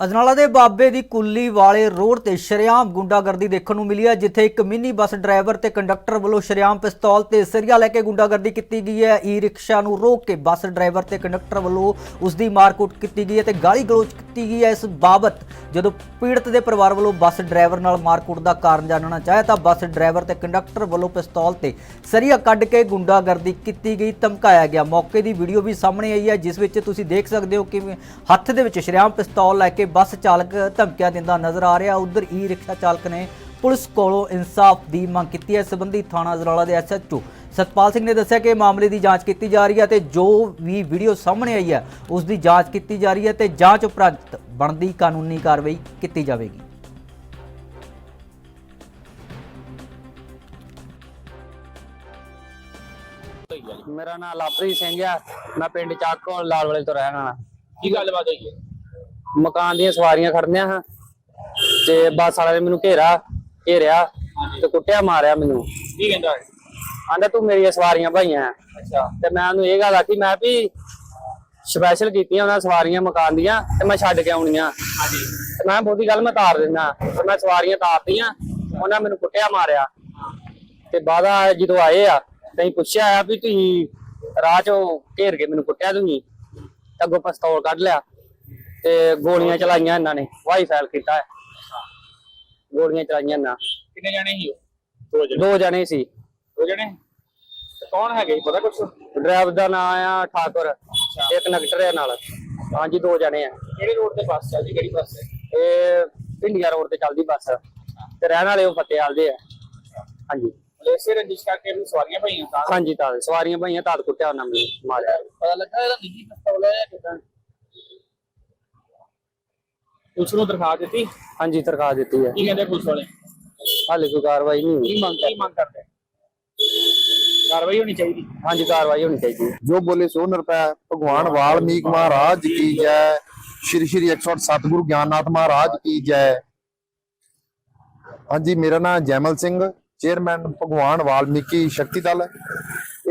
ਅਜਨਾਲਾ ਦੇ ਬਾਬੇ ਦੀ ਕੁੱਲੀ ਵਾਲੇ ਰੋਡ ਤੇ ਸ਼ਰੇਆਮ ਗੁੰਡਾਗਰਦੀ ਦੇਖਣ ਨੂੰ ਮਿਲੀ ਹੈ, ਜਿੱਥੇ ਇੱਕ ਮਿੰਨੀ ਬੱਸ ਡਰਾਈਵਰ ਤੇ ਕੰਡਕਟਰ ਵੱਲੋਂ ਸ਼ਰੇਆਮ ਪਿਸਤੌਲ ਤੇ ਸਰੀਆ ਲੈ ਕੇ ਗੁੰਡਾਗਰਦੀ ਕੀਤੀ ਗਈ ਹੈ। ਈ ਰਿਕਸ਼ਾ ਨੂੰ ਰੋਕ ਕੇ ਬੱਸ ਡਰਾਈਵਰ ਤੇ ਕੰਡਕਟਰ ਵੱਲੋਂ ਉਸ ਦੀ ਮਾਰਕੁੱਟ ਕੀਤੀ ਗਈ ਹੈ ਤੇ ਗਾਲੀ ਗਲੋਚ ਕੀਤੀ ਗਈ ਹੈ। ਇਸ ਬਾਬਤ ਜਦੋਂ ਪੀੜਤ ਦੇ ਪਰਿਵਾਰ ਵੱਲੋਂ ਬੱਸ ਡਰਾਈਵਰ ਨਾਲ ਮਾਰਕੁੱਟ ਦਾ ਕਾਰਨ ਜਾਣਨਾ ਚਾਹਿਆ ਤਾਂ ਬੱਸ ਡਰਾਈਵਰ ਤੇ ਕੰਡਕਟਰ ਵੱਲੋਂ ਪਿਸਤੌਲ ਤੇ ਸਰੀਆ ਕੱਢ ਕੇ ਗੁੰਡਾਗਰਦੀ ਕੀਤੀ ਗਈ, ਧਮਕਾਇਆ ਗਿਆ। ਮੌਕੇ ਦੀ ਵੀਡੀਓ ਵੀ ਸਾਹਮਣੇ ਆਈ ਹੈ, ਜਿਸ ਵਿੱਚ ਤੁਸੀਂ ਦੇਖ ਸਕਦੇ ਹੋ ਕਿ ਹੱਥ ਦੇ ਵਿੱਚ ਸ਼ਰੇਆਮ ਪਿਸਤੌਲ ਲੈ ਕੇ ਬੱਸ ਚਾਲਕ ਧਮਕੀਆਂ ਦਿੰਦਾ ਨਜ਼ਰ ਆ ਰਿਹਾ। ਉਧਰ ਈ ਰਿਕਸ਼ਾ ਚਾਲਕ ਨੇ ਪੁਲਿਸ ਕੋਲੋਂ ਇਨਸਾਫ ਦੀ ਮੰਗ ਕੀਤੀ ਹੈ। ਸੰਬੰਧੀ ਥਾਣਾ ਜ਼ਰਾਲਾ ਦੇ ਐਸਐਚਓ ਸਤਪਾਲ ਸਿੰਘ ਨੇ ਦੱਸਿਆ ਕਿ ਮਾਮਲੇ ਦੀ ਜਾਂਚ ਕੀਤੀ ਜਾ ਰਹੀ ਹੈ ਤੇ ਜੋ ਵੀ ਵੀਡੀਓ ਸਾਹਮਣੇ ਆਈ ਹੈ, ਉਸ ਦੀ ਜਾਂਚ ਕੀਤੀ ਜਾ ਰਹੀ ਹੈ ਤੇ ਜਾਂਚ ਉਪਰੰਤ ਬਣਦੀ ਕਾਨੂੰਨੀ ਕਾਰਵਾਈ ਕੀਤੀ ਜਾਵੇਗੀ। ਮੇਰਾ ਨਾਮ ਲਵਪ੍ਰੀਤ ਸਿੰਘ ਆ। ਮੈਂ ਪਿੰਡ ਚਾਕੋ ਲਾਲ ਵਾਲੇ ਤੋਂ ਰਹਿਣ ਵਾਲਾ। ਕੀ ਗੱਲਬਾਤ ਹੋਈ ਹੈ? ਮਕਾਨ ਦੀਆਂ ਸਵਾਰੀਆਂ ਖੜਨੀਆਂ ਹਾਂ ਤੇ ਬੱਸ ਵਾਲੇ ਨੇ ਮੈਨੂੰ ਘੇਰਾ ਘੇਰਿਆ ਤੇ ਕੁੱਟਿਆ ਮਾਰਿਆ ਮੈਨੂੰ। ਕੀ ਕਹਿੰਦਾ ਹੈ? ਆਂਦਾ ਤੂੰ ਮੇਰੀਆਂ ਸਵਾਰੀਆਂ ਭਾਈਆਂ ਅੱਛਾ। ਤੇ ਮੈਂ ਉਹਨੂੰ ਇਹ ਗੱਲ ਆਖੀ ਮੈਂ ਵੀ ਸਪੈਸ਼ਲ ਕੀਤੀਆਂ ਉਹਨਾਂ ਸਵਾਰੀਆਂ ਮਕਾਨ ਦੀਆਂ ਤੇ ਮੈਂ ਛੱਡ ਕੇ ਆਉਣੀਆਂ। ਹਾਂਜੀ। ਤੇ ਮੈਂ ਬਹੁਤੀ ਗੱਲ ਮੈਂ ਤਾਰ ਦਿੰਦਾ। ਤੇ ਮੈਂ ਸਵਾਰੀਆਂ ਤਾਰਤੀਆਂ ਉਹਨਾਂ ਮੈਨੂੰ ਕੁੱਟਿਆ ਮਾਰਿਆ। ਤੇ ਬਾਅਦਾ ਜਦੋਂ ਆਏ ਆ ਤੈਂ ਪੁੱਛਿਆ ਆ ਵੀ ਤੁਸੀਂ ਰਾਹ ਚੋਂ ਘੇਰ ਕੇ ਮੈਨੂੰ ਕੁੱਟਿਆ ਤੁਸੀਂ? ਤੇ ਅੱਗੋਂ ਪਿਸਤੌਲ ਕੱਢ ਲਿਆ। ਤੇ ਗੋਲੀਆਂ ਚਲਾਈਆਂ ਇਹਨਾਂ ਨੇ ਵਾਈ ਫੈਲ ਕੀਤਾ। ਗੋਲੀਆਂ ਚਲਾਈਆਂ ਨਾ ਕਿੰਨੇ ਜਾਣੇ ਸੀ ਉਹ? ਦੋ ਜਣੇ। ਦੋ ਜਣੇ ਸੀ। ਦੋ ਜਣੇ? ਤੇ ਕੌਣ ਹੈਗੇ ਪਤਾ ਕੁਛ? ਡਰਾਈਵਰ ਦਾ ਨਾਮ ਆ ਠਾਕੁਰ। ਇੱਕ ਨਗਟਰ ਹੈ ਨਾਲ। ਹਾਂਜੀ ਦੋ ਜਣੇ ਆ। ਕਿਹੜੇ ਰੋਡ ਤੇ ਬੱਸ ਚੱਲਦੀ ਕਿਹੜੀ ਬੱਸ ਹੈ ਇਹ ਪਿੰਡੀਆ ਰੋਡ ਤੇ ਚੱਲਦੀ ਬੱਸ ਤੇ ਰਹਿਣ ਵਾਲੇ ਉਹ ਫਤਿਆਲ ਦੇ ਆ। ਹਾਂਜੀ। ਮਲੇਸ਼ੀਆ ਰੰਜਿਸ਼ ਕਰਕੇ ਇਹਨੂੰ ਸਵਾਰੀਆਂ ਪਈਆਂ ਤਾਂ ਹਾਂਜੀ ਤਾਂ ਸਵਾਰੀਆਂ ਭਾਈਆਂ ਤਾਂ ਕੁੱਟਿਆ ਉਹਨਾਂ ਮਾਰਿਆ। ਪਤਾ ਲੱਗਾ ਇਹਦਾ ਨਿੱਜੀ ਪਿਸਤੌਲ ਹੈ ਜਾਂ ਕਿਦਾਂ? ਪੁਲਿਸ ਨੂੰ ਦਰਖਾਸਤ ਦਿੱਤੀ? ਹਾਂਜੀ ਤਰਖਾ ਦਿੱਤੀ ਹੈ ਕੀ ਕਹਿੰਦੇ ਪੁਲਿਸ ਵਾਲੇ? ਹਾਲੇ ਕੋਈ ਕਾਰਵਾਈ ਨਹੀਂ ਹੋਈ। ਕੀ ਮੰਗ ਕੀ ਮੰਗ ਕਰਦੇ? ਕਾਰਵਾਈ ਹੋਣੀ ਚਾਹੀਦੀ। ਹਾਂਜੀ, ਕਾਰਵਾਈ ਹੋਣੀ ਚਾਹੀਦੀ ਹੈ। ਜੋ ਬੋਲੇ ਸੋ ਨਿਰਪੈ, ਭਗਵਾਨ ਵਾਲਮੀਕ ਮਹਾਰਾਜ ਕੀ ਜੈ। ਸ਼੍ਰੀ ਸ਼੍ਰੀ 108 ਸਤਿਗੁਰੂ ਗਿਆਨਨਾਥ ਮਹਾਰਾਜ ਕੀ ਜੈ। ਹਾਂਜੀ, ਮੇਰਾ ਨਾਮ ਜੈਮਲ ਸਿੰਘ, ਚੇਅਰਮੈਨ ਭਗਵਾਨ ਵਾਲਮੀਕੀ ਸ਼ਕਤੀ ਦਲ।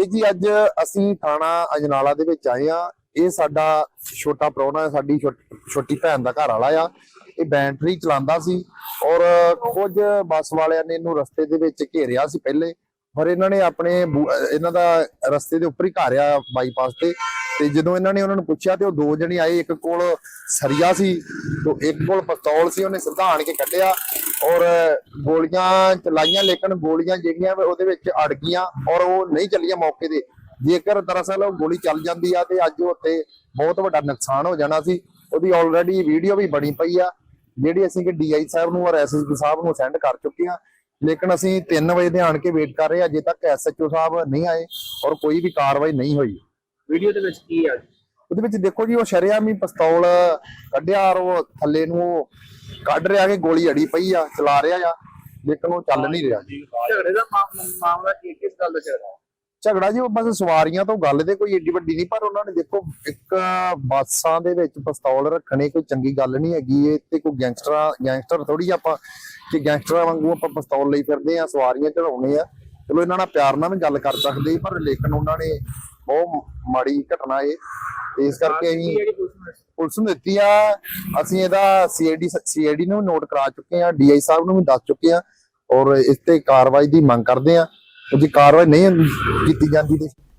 ਇਹ ਜੀ ਅੱਜ ਅਸੀਂ ਥਾਣਾ ਅਜਨਾਲਾ ਦੇ ਵਿੱਚ ਆਏ ਆ ਇਹ ਸਾਡਾ ਛੋਟਾ ਪ੍ਰਾਹੁਣਾ ਸਾਡੀ ਛੋਟ- ਛੋਟੀ ਭੈਣ ਦਾ ਘਰ ਵਾਲਾ ਆ। ਇਹ ਬੈਟਰੀ ਚਲਾਉਂਦਾ ਸੀ ਔਰ ਕੁਝ ਬੱਸ ਵਾਲਿਆਂ ਨੇ ਇਹਨੂੰ ਰਸਤੇ ਦੇ ਵਿੱਚ ਘੇਰਿਆ ਸੀ ਪਹਿਲੇ। ਪਰ ਇਹਨਾਂ ਨੇ ਆਪਣੇ ਇਹਨਾਂ ਦਾ ਰਸਤੇ ਦੇ ਉੱਪਰ ਹੀ ਘਰ ਆ ਬਾਈਪਾਸ ਤੇ। ਤੇ ਜਦੋਂ ਇਹਨਾਂ ਨੇ ਉਹਨਾਂ ਨੂੰ ਪੁੱਛਿਆ ਤੇ ਉਹ ਦੋ ਜਣੇ ਆਏ, ਇੱਕ ਕੋਲ ਸਰੀਆ ਸੀ ਤੇ ਇੱਕ ਕੋਲ ਪਿਸਤੌਲ ਸੀ, ਉਹਨੇ ਸਿੱਧਾ ਆਣ ਕੇ ਕੱਢਿਆ ਔਰ ਗੋਲੀਆਂ ਚਲਾਈਆਂ, ਲੇਕਿਨ ਗੋਲੀਆਂ ਜਿਹੜੀਆਂ ਉਹਦੇ ਵਿੱਚ ਅੜ ਗਈਆਂ ਔਰ ਉਹ ਨਹੀਂ ਚੱਲੀਆਂ ਮੌਕੇ ਤੇ। ਜੇਕਰ ਦਰਅਸਲ ਉਹ ਗੋਲੀ ਚੱਲ ਜਾਂਦੀ ਆ ਤੇ ਅੱਜ ਉੱਤੇ ਬਹੁਤ ਵੱਡਾ ਨੁਕਸਾਨ ਹੋ ਜਾਣਾ ਸੀ। ਉਹਦੀ ਆਲਰੇਡੀ ਵੀਡੀਓ ਵੀ ਬਣੀ ਪਈ ਆ, ਜਿਹੜੀ ਅਸੀਂ ਕਿ ਡੀਆਈ ਸਾਹਿਬ ਨੂੰ ਔਰ ਐਸਐਸਪੀ ਸਾਹਿਬ ਨੂੰ ਸੈਂਡ ਕਰ ਚੁੱਕੇ ਆ। ਲੇਕਿਨ ਅਸੀਂ 3 ਵਜੇ ਦੇ ਆਣ ਕੇ ਵੇਟ ਕਰ ਰਹੇ ਅਜੇ ਤੱਕ ਐਸਐਚਓ ਸਾਹਿਬ ਨਹੀਂ ਆਏ ਔਰ ਕੋਈ ਵੀ ਕਾਰਵਾਈ ਨਹੀਂ ਹੋਈ। ਵੀਡੀਓ ਦੇ ਵਿੱਚ ਕੀ ਆ? ਉਹਦੇ ਵਿੱਚ ਦੇਖੋ ਜੀ ਉਹ ਸ਼ਰੇਆਮ ਹੀ ਪਿਸਤੌਲ ਕੱਢਿਆ ਔਰ ਉਹ ਥੱਲੇ ਨੂੰ ਉਹ ਕੱਢ ਰਿਹਾ ਕਿ ਗੋਲੀ ਅੜੀ ਪਈ ਆ ਚਲਾ ਰਿਹਾ ਆ ਲੇਕਿਨ ਉਹ ਚੱਲ ਨਹੀਂ ਰਿਹਾ। ਝਗੜੇ ਦਾ ਮਾਮਲਾ ਕੀ ਕਿਸ ਗੱਲ ਦਾ ਝਗੜਾ? ਝਗੜਾ ਜੀ ਉਹ ਬਸ ਸਵਾਰੀਆਂ ਤੋਂ ਗੱਲ ਤੇ ਕੋਈ ਏਡੀ ਵੱਡੀ ਨਹੀਂ ਪਰ ਉਹਨਾਂ ਨੇ ਦੇਖੋ ਇੱਕ ਬੱਸਾਂ ਦੇ ਵਿੱਚ ਪਿਸਤੌਲ ਰੱਖਣੇ ਕੋਈ ਚੰਗੀ ਗੱਲ ਨਹੀਂ ਹੈਗੀ ਇਹ ਤੇ ਕੋਈ ਗੈਂਗਸਟਰਾਂ ਗੈਂਗਸਟਰ ਥੋੜੀ ਆਪਾਂ ਕਿ ਗੈਂਗਸਟਰਾਂ ਵਾਂਗੂ ਆਪਾਂ ਪਿਸਤੌਲ ਲਈ ਫਿਰਦੇ ਆ ਸਵਾਰੀਆਂ ਚੜਾਉਣੇ ਆ ਚਲੋ ਇਹਨਾਂ ਨਾਲ ਪਿਆਰ ਨਾਲ ਵੀ ਗੱਲ ਕਰ ਸਕਦੇ ਪਰ ਲੇਕਿਨ ਉਹਨਾਂ ਨੇ ਬਹੁਤ ਮਾੜੀ ਘਟਨਾ ਇਹ ਤੇ ਇਸ ਕਰਕੇ ਅਸੀਂ ਜਿਹੜੀ ਪੁਲਿਸ ਨੂੰ? ਪੁਲਿਸ ਨੂੰ ਦਿੱਤੀ ਆ ਅਸੀਂ ਇਹਦਾ ਸੀਆਈਡੀ ਸੀਆਈਡੀ ਨੂੰ ਨੋਟ ਕਰਾ ਚੁੱਕੇ ਆ ਡੀਆਈ ਸਾਹਿਬ ਨੂੰ ਵੀ ਦੱਸ ਚੁੱਕੇ ਆ ਔਰ ਇਸ ਤੇ ਕਾਰਵਾਈ ਦੀ ਮੰਗ ਕਰਦੇ ਆ ਜੇ ਕਾਰਵਾਈ ਨਹੀਂ ਕੀਤੀ ਜਾਂਦੀ ਤੇ